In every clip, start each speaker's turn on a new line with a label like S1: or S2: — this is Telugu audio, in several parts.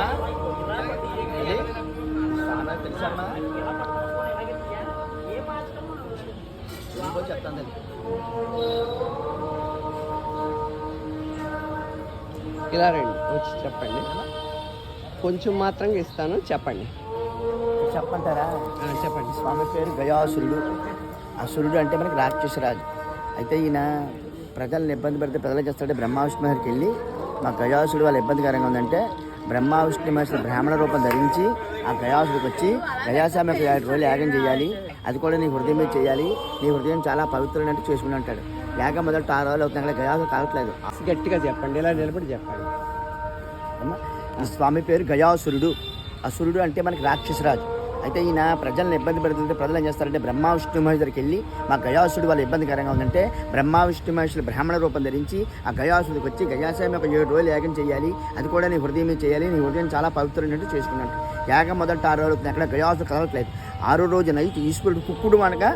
S1: తెలుసమ్మా ఇది చాలా తెలుసమ్మా ఇంకో చెప్తాను తల్లి.
S2: ఇలా రండి వచ్చి చెప్పండి. కొంచెం మాత్రంగా ఇస్తాను చెప్పండి.
S1: చెప్పంటారా?
S2: చెప్పండి.
S1: స్వామి పేరు గయాసురుడు. అసురుడు అంటే మనకి రాక్షసరాజు. అయితే ఈయన ప్రజల్ని ఇబ్బంది పెడితే ప్రజలు చేస్తాడే బ్రహ్మ విష్ణు మహర్కి వెళ్ళి మా గయాసుడు వాళ్ళ ఇబ్బందికరంగా ఉందంటే బ్రహ్మ విష్ణు మహర్షి బ్రాహ్మణ రూపం ధరించి ఆ గయాసుడికి వచ్చి గయాస్వామి ఒక ఏడు రోజులు యాగం చేయాలి. అది కూడా నీ హృదయం మీద చేయాలి. నీ హృదయం చాలా పవిత్రమైనట్టు చేసుకుని అంటాడు. యాగం మొదట ఆరు రోజులు అవుతుంది అక్కడ గయాసుడు కావట్లేదు
S2: గట్టిగా చెప్పండి. ఇలా నిలబడి చెప్పండి.
S1: ఈ స్వామి పేరు గయాసురుడు. అసురుడు అంటే మనకి రాక్షసరాజు. అయితే ఈయన ప్రజలను ఇబ్బంది పెడుతుంటే ప్రజలు ఏం చేస్తారంటే బ్రహ్మ విష్ణు మహేష్ దగ్గరికి వెళ్ళి మా గయాసుడు వాళ్ళ ఇబ్బందికరంగా ఉందంటే బ్రహ్మ విష్ణు మహేషులు బ్రాహ్మణ రూపం ధరించి ఆ గయాసుడికి వచ్చి గయాసామి ఒక ఏడు రోజులు యాగం చేయాలి అది కూడా నీ హృదయం చేయాలి నీ హృదయం చాలా పవిత్రమైనట్టు చేసుకున్నాడు. యాగం మొదట ఆరు రోజులు అక్కడ గయాసుడు కదలట్లేదు. ఆరో రోజు నైట్ ఈశ్వరుడు కుక్కుడు అనగా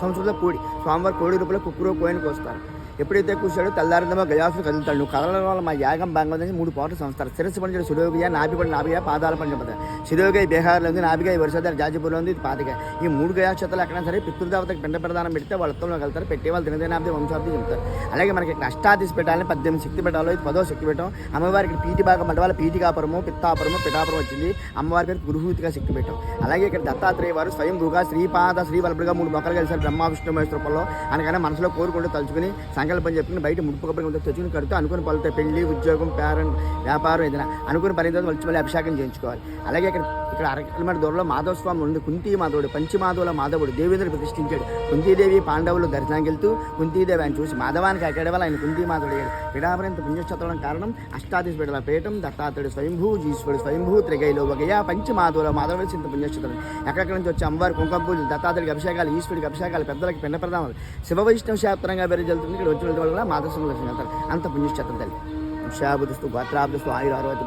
S1: సంవత్సరంలో కోడి స్వామివారి కోడి రూపంలో కుక్కుడు కోయిని కోస్తారు ఎప్పుడైతే కూర్చాడో తెల్లారిందమో గయాసుడు కదులుతాడు నువ్వు కదలడం వల్ల మా యాగం బాగా మూడు పాటలు సంస్థలు. శిరస్సు పంచాడు సుడోగియ నాభి పడి నాభిగా పాదాల పద శిరోగై బీహార్లో ఉంది నాభిగా వరుసదారు జాజిపూర్లో ఉంది ఇది పాతిగా ఈ మూడు గయాక్షతలు ఎక్కడైనా సరే పితృదేవతకి పిండ ప్రదానం పెడితే వాళ్ళ ఉత్తరంలో వెళ్తారు పెట్టే వాళ్ళు దినదినాబ్ది వంశాబ్ది చెప్తారు. అలాగే మనకి ఇక్కడ పెట్టాలని పద్దెనిమిది శక్తి పెట్టాలో ఇది పదో శక్తి పెట్టం అమ్మవారికి పీటి భాగం అంటే వాళ్ళ పీఠికాపురము పిత్తాపురము పిఠాపురం వచ్చింది. అమ్మవారి పేరు గురుహూతిగా శక్తి పెట్టాం అలాగే ఇక్కడ దత్తాత్రేయ వారు స్వయంభూగా శ్రీపాద శ్రీవల్పుడిగా మూడు మొక్కలు కలిసారు బ్రహ్మ విష్ణు మహేశ్వర రూపంలో. అనగానే మనసులో కోరుకుంటూ తలుచుకుని సంకల్పం చెప్పుకుని బయట ముడుపు కొబ్బరి తెచ్చుకుని కడుతూ అనుకుని పలుతాయి పెళ్ళి ఉద్యోగం పేరెంట్ వ్యాపారం ఏదైనా అనుకుని పని తర్వాత మళ్ళీ మళ్ళీ అభిషేకం చేయించుకోవాలి. అలాగే ఇక్కడ ఇక్కడ అర కిలోమీటర్ దూరంలో మాధవస్వామి ఉంది. కుంతి మాధవుడు పంచమాధవుల మాధవుడు దేవేంద్రుడు ప్రతిష్ఠించాడు. కుంతీదేవి పాండవులు దర్శనానికి వెళ్తూ కుంతీదేవి ఆయన చూసి మాధవానికి అక్కడ వల్ల ఆయన కుంతి మాధవుడు అయ్యాడు. పిడాపురం ఇంత పుణ్యక్షత్రం కారణం అష్టాదశ బిడల పీఠం దత్తాత్రుడు స్వయంభూ ఈశ్వరుడు స్వయంభూ త్రిగైలో ఒకయ పంచమాధవుల మాధవుడు చింత పుణ్యక్షత్రం. ఎక్కడెక్కడి నుంచి వచ్చి అమ్మవారి కుంకుమ పూజలు దత్తాత్రేయుడికి అభిషేకాలు ఈశ్వరుడికి అభిషేకాలు పెద్దలకు పిండ ప్రదానాలు. శివ వైష్ణవ శాస్త్రంగా వెరజల్తుంది ఇక్కడ వచ్చిన కూడా మాధవ లక్ష్మి అంత పుణ్యక్షత్రం తల్లి. శాబుదుస్తూ గోత్రాబుదుస్తూ ఆయుర ఆరోగ్య